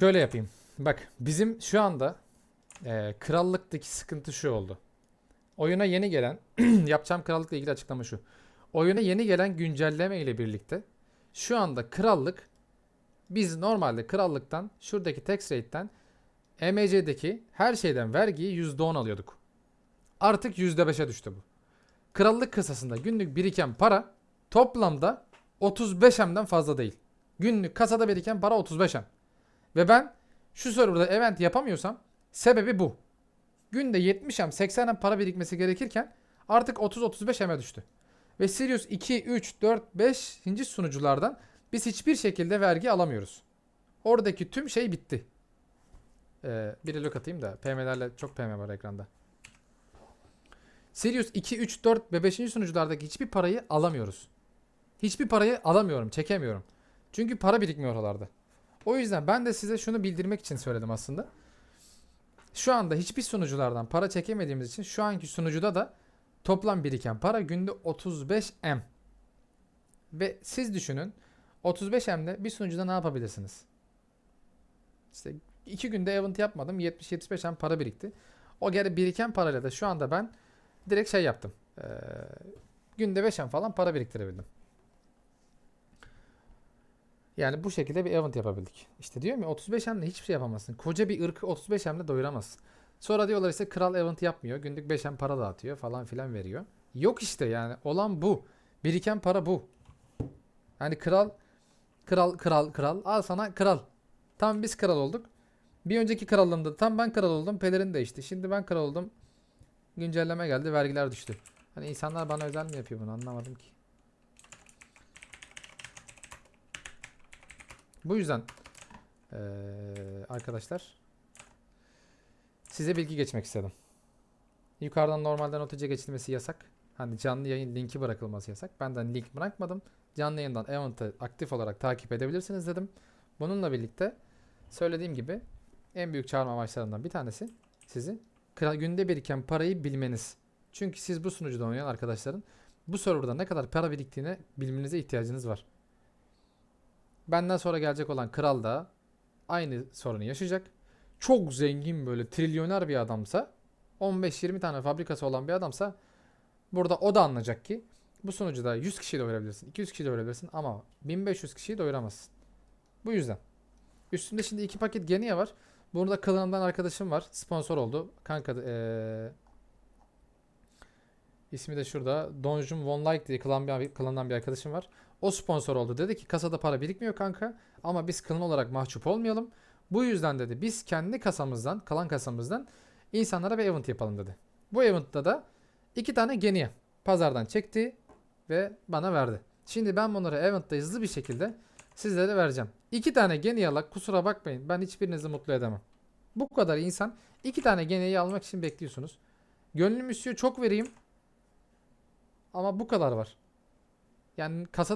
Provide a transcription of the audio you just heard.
Şöyle yapayım. Bak bizim şu anda e, krallıktaki sıkıntı şu oldu. Oyuna yeni gelen yapacağım krallıkla ilgili açıklama şu. Oyuna yeni gelen güncelleme ile birlikte şu anda krallık biz normalde krallıktan şuradaki tax rate'den EMC'deki her şeyden vergiyi %10 alıyorduk. Artık %5'e düştü bu. Krallık kasasında günlük biriken para toplamda 35M'den fazla değil. Günlük kasada biriken para 35M. Ve ben şu serverda event yapamıyorsam sebebi bu. Günde 70M 80M para birikmesi gerekirken artık 30-35M'e düştü. Ve Sirius 2, 3, 4, 5. sunuculardan biz hiçbir şekilde vergi alamıyoruz. Oradaki tüm şey bitti. Ee, bir lok atayım da PM'lerle çok PM var ekranda. Sirius 2, 3, 4 ve 5. sunuculardaki hiçbir parayı alamıyoruz. Hiçbir parayı alamıyorum, çekemiyorum. Çünkü para birikmiyor oralarda. O yüzden ben de size şunu bildirmek için söyledim aslında. Şu anda hiçbir sunuculardan para çekemediğimiz için şu anki sunucuda da toplam biriken para günde 35M. Ve siz düşünün 35M'le bir sunucuda ne yapabilirsiniz? İşte iki günde event yapmadım 70-75M para birikti. O geri biriken parayla da şu anda ben direkt şey yaptım. Ee, günde 5M falan para biriktirebildim. Yani bu şekilde bir event yapabildik. İşte diyorum ya 35 M'le hiçbir şey yapamazsın. Koca bir ırkı 35 M'le doyuramazsın. Sonra diyorlar işte kral event yapmıyor. Günlük 5 M para dağıtıyor falan filan veriyor. Yok işte yani olan bu. Biriken para bu. Yani kral kral kral kral al sana kral. Tam biz kral olduk. Bir önceki krallığımda tam ben kral oldum. Pelerin değişti. Şimdi ben kral oldum. Güncelleme geldi. Vergiler düştü. Hani insanlar bana özel mi yapıyor bunu anlamadım ki. Bu yüzden eee, arkadaşlar size bilgi geçmek istedim. Yukarıdan normalden OTC geçilmesi yasak. Hani canlı yayın linki bırakılması yasak. Benden link bırakmadım. Canlı yayından event'ı aktif olarak takip edebilirsiniz dedim. Bununla birlikte söylediğim gibi en büyük çağırma amaçlarından bir tanesi sizi günde biriken parayı bilmeniz. Çünkü siz bu sunucuda oynayan arkadaşların bu serverda ne kadar para biriktiğine bilmenize ihtiyacınız var. Benden sonra gelecek olan kral da aynı sorunu yaşayacak. Çok zengin böyle trilyoner bir adamsa 15-20 tane fabrikası olan bir adamsa burada o da anlayacak ki bu sunucuda 100 kişiyi doyurabilirsin, 200 kişiyi doyurabilirsin ama 1500 kişiyi doyuramazsın. Bu yüzden. Üstünde şimdi iki paket Genia var. Burada klanımdan arkadaşım var. Sponsor oldu. Kanka eee ismi de şurada. Donjum Von Like diye klan bir, klandan bir arkadaşım var. O sponsor oldu. Dedi ki kasada para birikmiyor kanka. Ama biz klan olarak mahcup olmayalım. Bu yüzden dedi biz kendi kasamızdan, kalan kasamızdan insanlara bir event yapalım dedi. Bu eventta da iki tane Genia pazardan çekti ve bana verdi. Şimdi ben bunları eventta hızlı bir şekilde sizlere vereceğim. İki tane Genia'la kusura bakmayın ben hiçbirinizi mutlu edemem. Bu kadar insan iki tane Genia'yı almak için bekliyorsunuz. Gönlüm istiyor çok vereyim. Ama bu kadar var. Yani kasada